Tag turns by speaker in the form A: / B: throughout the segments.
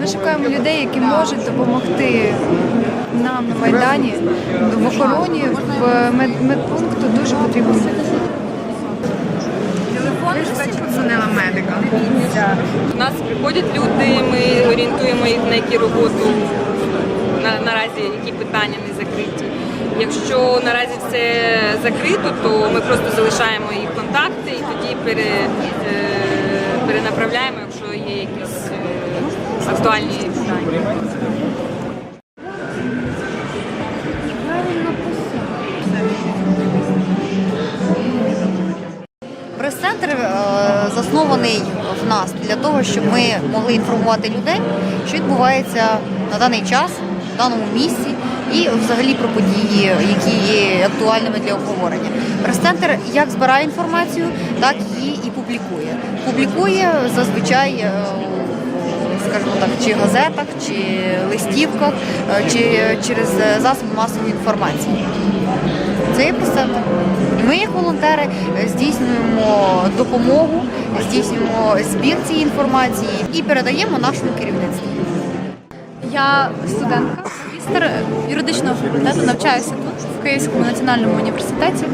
A: Ми шукаємо людей, які можуть допомогти нам на Майдані в охороні в мед- медпункту дуже потрібно. Телефон подзвонила медика.
B: У нас приходять люди, ми орієнтуємо їх на які роботу на, наразі які питання не закриті. Якщо наразі все закрито, то ми просто залишаємо їх контакти і тоді пере, е, перенаправляємо, якщо є якісь е, актуальні питання.
C: Прес-центр е, заснований в нас для того, щоб ми могли інформувати людей, що відбувається на даний час, даному місці, і взагалі про події, які є актуальними для обговорення. Прес-центр як збирає інформацію, так її і публікує. Публікує зазвичай. е, Скажімо так, чи газетах, чи листівках, е, чи через засоби масової інформації. Це є прес-центр. Ми, як волонтери, здійснюємо допомогу, здійснюємо збір цієї інформації і передаємо нашому керівництву.
A: Я студентка, магістр юридичного факультету, навчаюся тут, в Київському національному університеті.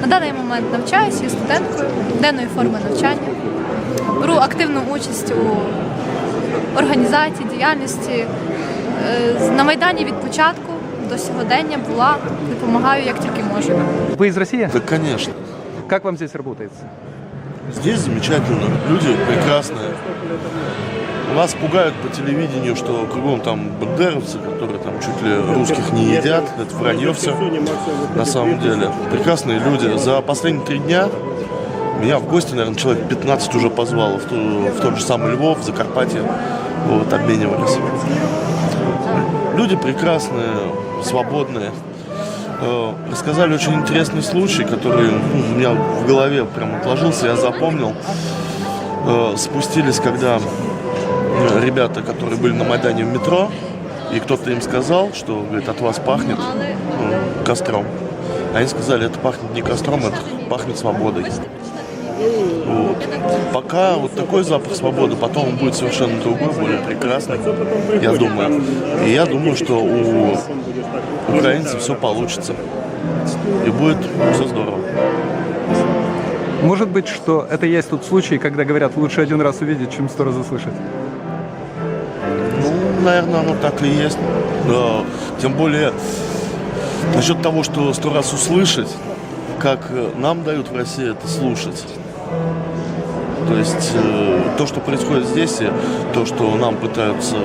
A: На даний момент навчаюся є студенткою денної форми навчання. Беру активну участь у організації, діяльності. Е, На Майдані від початку до сьогодення була, допомагаю як тільки можу.
D: Вы из России?
E: Да, конечно.
D: Как вам здесь работается?
E: Здесь замечательно. Люди прекрасные. Нас пугают по телевидению, что кругом там бандеровцы, которые там чуть ли русских не едят. Это вранье все. На самом деле. Прекрасные люди. За последние три дня меня в гости, наверное, человек 15 уже позвало. В, ту- в тот же самый Львов, в Закарпатье. Вот, обменивались. Люди прекрасные, свободные. Э, Рассказали очень интересный случай, который ну, у меня в голове прям отложился, я запомнил. Э, Спустились, когда э, ребята, которые были на Майдане в метро, и кто-то им сказал, что говорит, от вас пахнет ну, костром. Они сказали, это пахнет не костром, это пахнет свободой. Вот. Пока вот такой запах свободы, потом он будет совершенно другой, более прекрасный, я думаю. И я думаю, что у украинцев все получится. И будет все здорово.
D: Может быть, что это есть тот случай, когда говорят, лучше один раз увидеть, чем сто раз услышать?
E: Ну, наверное, оно так и есть. Да. Тем более, насчет того, что сто раз услышать, как э, нам дают в России это слушать. То есть э, то, что происходит здесь, и то, что нам пытаются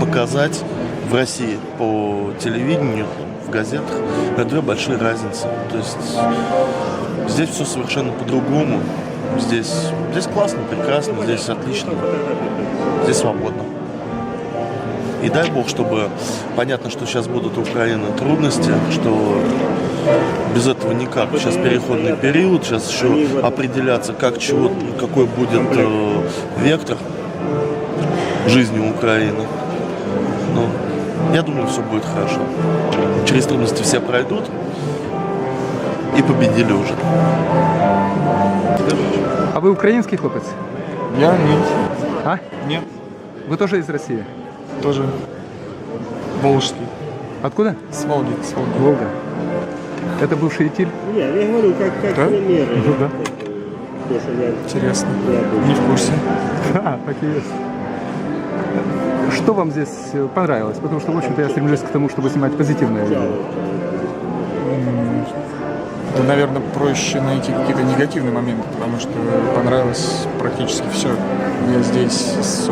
E: показать в России по телевидению, в газетах, это две большие разницы. То есть здесь все совершенно по-другому. Здесь, здесь классно, прекрасно, здесь отлично, здесь свободно. И дай бог, чтобы понятно, что сейчас будут у Украины трудности, что без этого никак. Сейчас переходный период, сейчас еще определяться, как чего, какой будет э, вектор жизни Украины. Но я думаю, все будет хорошо. Через трудности все пройдут и победили уже.
D: А вы украинский хлопец?
F: Я нет.
D: А?
F: Нет.
D: Вы тоже из России?
F: Тоже Волжский.
D: Откуда?
F: С Волги. С Волги.
D: Волга. Это бывший Итиль?
G: Нет, я говорю, как, как
F: Да?
G: примеры.
D: Ну да.
G: То, что я
F: Интересно.
G: я.
F: Не в курсе.
D: Да, так и есть. Что вам здесь э, понравилось? Потому что, в общем-то, я стремлюсь к тому, чтобы снимать позитивное видео.
F: Да, наверное, проще найти какие-то негативные моменты, потому что понравилось практически все. Я здесь со,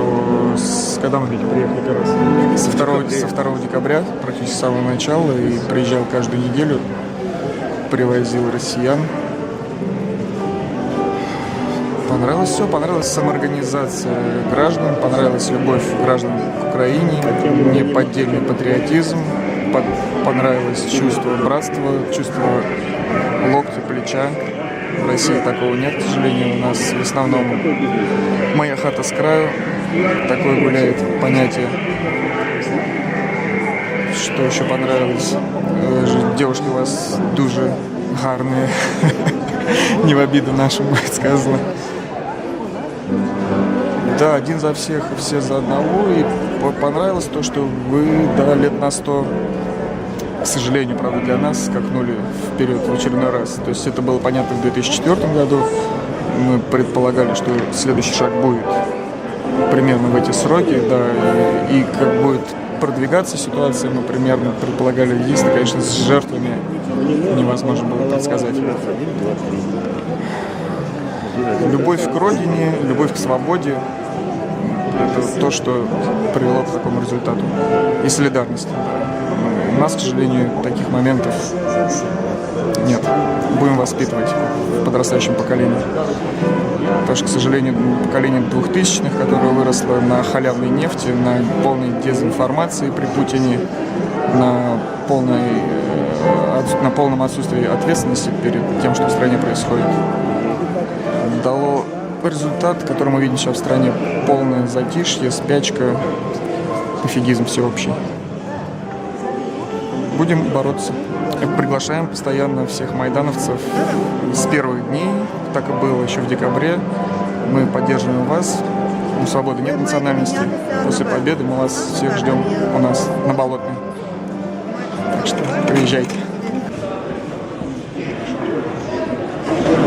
F: с, когда мы видите, приехали как раз? Со 2, со 2 декабря, практически с самого начала, и приезжал каждую неделю, привозил россиян. Понравилось все, понравилась самоорганизация граждан, понравилась любовь граждан к Украине, неподдельный патриотизм, понравилось чувство братства, чувство локтя, плеча. В России такого нет, к сожалению. У нас в основном моя хата с краю. Такое гуляет понятие. Что еще понравилось? Ж- Девушки у вас дуже гарные. не в обиду нашим будет сказано. Да, один за всех все за одного. И понравилось то, что вы да, лет на сто, к сожалению, правда, для нас скакнули вперед в очередной раз. То есть это было понятно в 2004 году. Мы предполагали, что следующий шаг будет примерно в эти сроки, да, и, и как будет продвигаться ситуация, мы примерно предполагали. Единственное, конечно, с жертвами невозможно было предсказать. Любовь к родине, любовь к свободе – это то, что привело к такому результату. И солидарность. да. У нас, к сожалению, таких моментов нет. Будем воспитывать в подрастающем поколении. Потому что, к сожалению, поколение двухтысячных, которое выросло на халявной нефти, на полной дезинформации при Путине, на, полной, э, на полном отсутствии ответственности перед тем, что в стране происходит, дало результат, который мы видим сейчас в стране. Полное затишье, спячка, пофигизм всеобщий. Будем бороться. Приглашаем постоянно всех майдановцев с первых дней, так и было еще в декабре. Мы поддерживаем вас. У свободы нет национальности. После победы мы вас всех ждем у нас на Болотной. Так что приезжайте.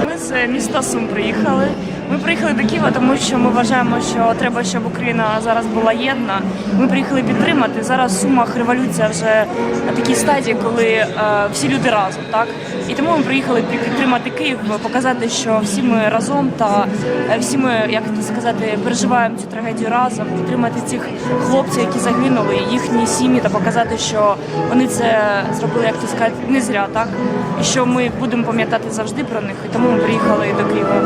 H: Ми з міста Сум приїхали. Ми приїхали до Києва, тому що ми вважаємо, що треба, щоб Україна зараз була єдна. Ми приїхали підтримати. Зараз в Сумах революція вже на такій стадії, коли е, всі люди разом, так і тому ми приїхали підтримати Київ, показати, що всі ми разом та е, всі ми, як це сказати, переживаємо цю трагедію разом, підтримати цих хлопців, які загинули, їхні сім'ї, та показати, що вони це зробили, як то сказати, не зря, так і що ми будемо пам'ятати завжди про них. І тому ми приїхали до Києва.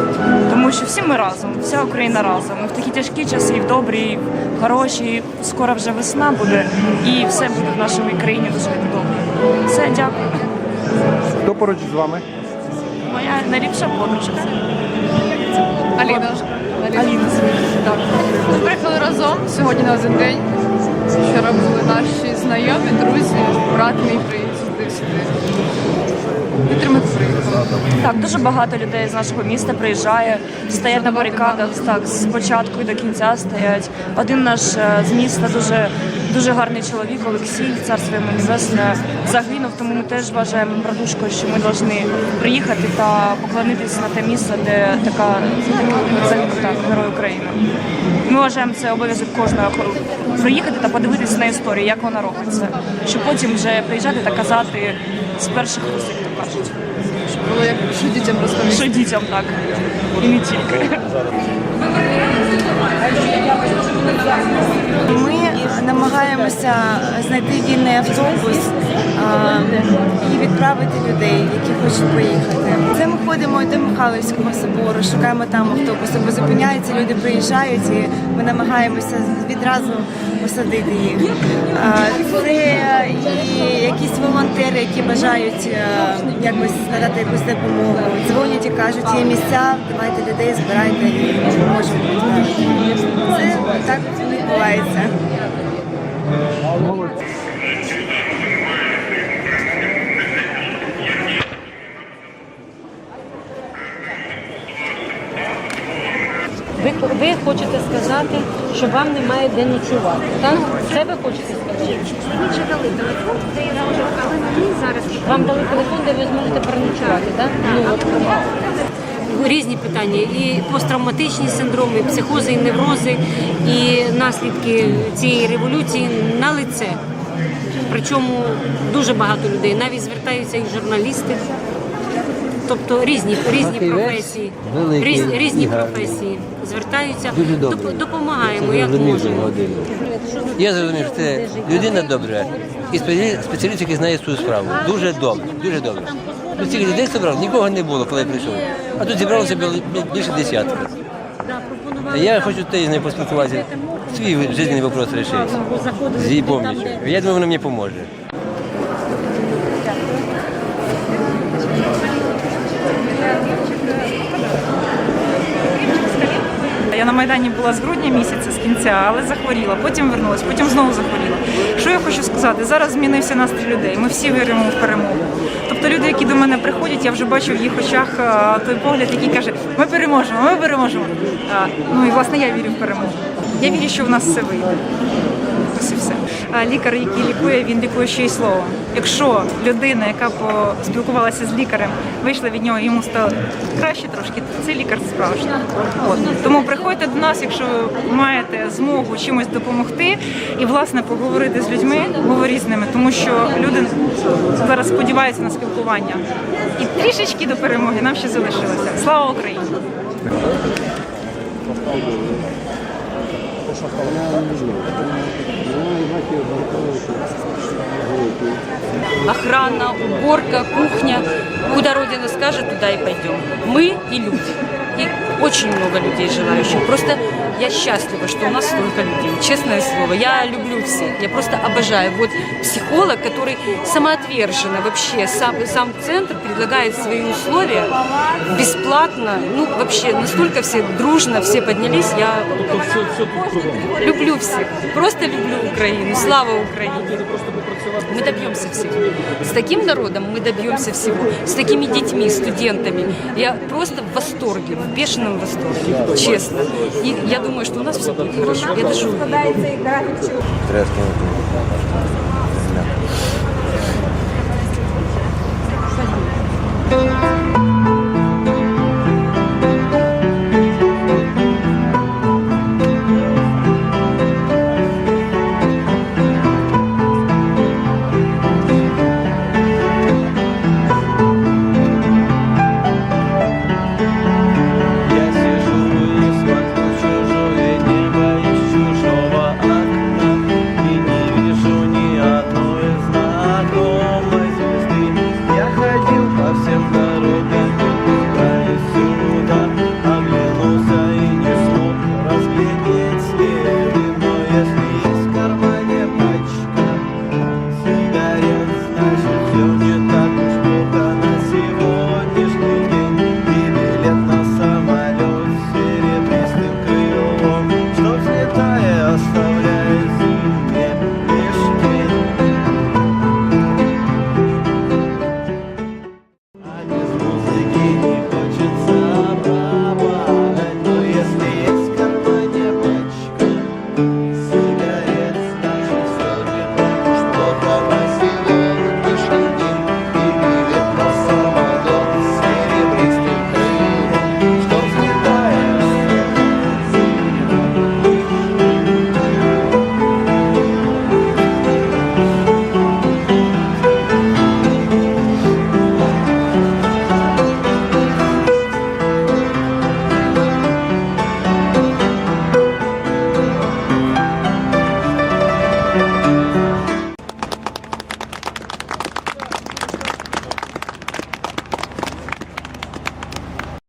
H: Тому що всі ми разом, вся Україна разом. І в такі тяжкі часи, і в добрі, і в хороші. І Скоро вже весна буде, і все буде в нашій країні дуже добре. Все, дякую.
D: Хто поруч з вами?
H: Моя найліпша подружка.
A: Аліна. Аліна. Так. Ми приїхали разом сьогодні на один день. Вчора були наші знайомі, друзі, брат мій приїздив сюди. Підтримати приїхали.
H: Так, дуже багато людей з нашого міста приїжджає, стоять на барикадах, так, з початку і до кінця стоять. Один наш е, з міста дуже, дуже гарний чоловік, Олексій, царство йому небесне, загинув, тому ми теж вважаємо братушкою, що ми повинні приїхати та поклонитися на те місце, де така загинув так, герой України. Ми вважаємо це обов'язок кожного приїхати та подивитися на історію, як вона робиться, щоб потім вже приїжджати та казати з перших вуст, як то кажуть.
A: Було як що дітям розповісти.
H: Що дітям так. І не тільки.
I: Ми намагаємося знайти вільний автобус і відправити людей, які хочуть поїхати. Це ми ходимо до Михайлівського собору, шукаємо там автобуси, бо зупиняються, люди приїжджають і ми намагаємося відразу посадити їх. Це і якісь волонтери, які бажають е, якось надати якусь допомогу. Дзвонять і кажуть, є місця, давайте людей збирайте і можемо. Це так відбувається.
J: Ви, хочете сказати, що вам немає де ночувати, так? Це ви хочете сказати?
K: Мені вже дали телефон, де я можу, але мені зараз
J: Вам дали телефон, де ви зможете переночувати, так? Ну, от. Різні питання, і посттравматичні синдроми, і психози, і неврози, і наслідки цієї революції на лице. Причому дуже багато людей, навіть звертаються і журналісти. Тобто різні, різні професії, різ, різні професії звертаються, Доп- допомагаємо, як можемо.
L: Я зрозумів, що це людина добра і спеціаліст, спеціаліст, який знає свою справу. Дуже добре, дуже добре. Ну, цих людей зібрав, нікого не було, коли я прийшов. А тут зібралося біл- бі- більше десятка. Я хочу теж з нею поспілкуватися. Свій життєвий вопрос вирішити. З її помічю. Я думаю, вона мені поможе.
M: Майдані була з грудня місяця, з кінця, але захворіла, потім вернулася, потім знову захворіла. Що я хочу сказати? Зараз змінився настрій людей. Ми всі віримо в перемогу. Тобто люди, які до мене приходять, я вже бачу в їх очах той погляд, який каже: ми переможемо, ми переможемо. Ну і власне я вірю в перемогу. Я вірю, що в нас все вийде. Ось і все. Лікар, який лікує, він лікує ще й словом. Якщо людина, яка поспілкувалася з лікарем, вийшла від нього, йому стало краще трошки, це лікар справжній. От. Тому приходьте до нас, якщо маєте змогу чимось допомогти і власне поговорити з людьми, говоріть з ними, тому що люди зараз сподіваються на спілкування. І трішечки до перемоги нам ще залишилося. Слава Україні!
N: Охрана, уборка, кухня. Куда Родина скажет, туда и пойдем. Мы и люди. Очень много людей желающих. Просто я счастлива, что у нас столько людей. Честное слово, я люблю всех. Я просто обожаю. Вот психолог, который самоотверженно вообще, сам, сам центр предлагает свои условия бесплатно. Ну, вообще, настолько все дружно, все поднялись. Я люблю всех. Просто люблю Украину. Слава Украине. Мы добьемся всего. С таким народом мы добьемся всего. С такими детьми, студентами. Я просто в восторге, в бешеном восторге. Честно. И я думаю, что у нас все будет хорошо. Я даже уверена.
O: Я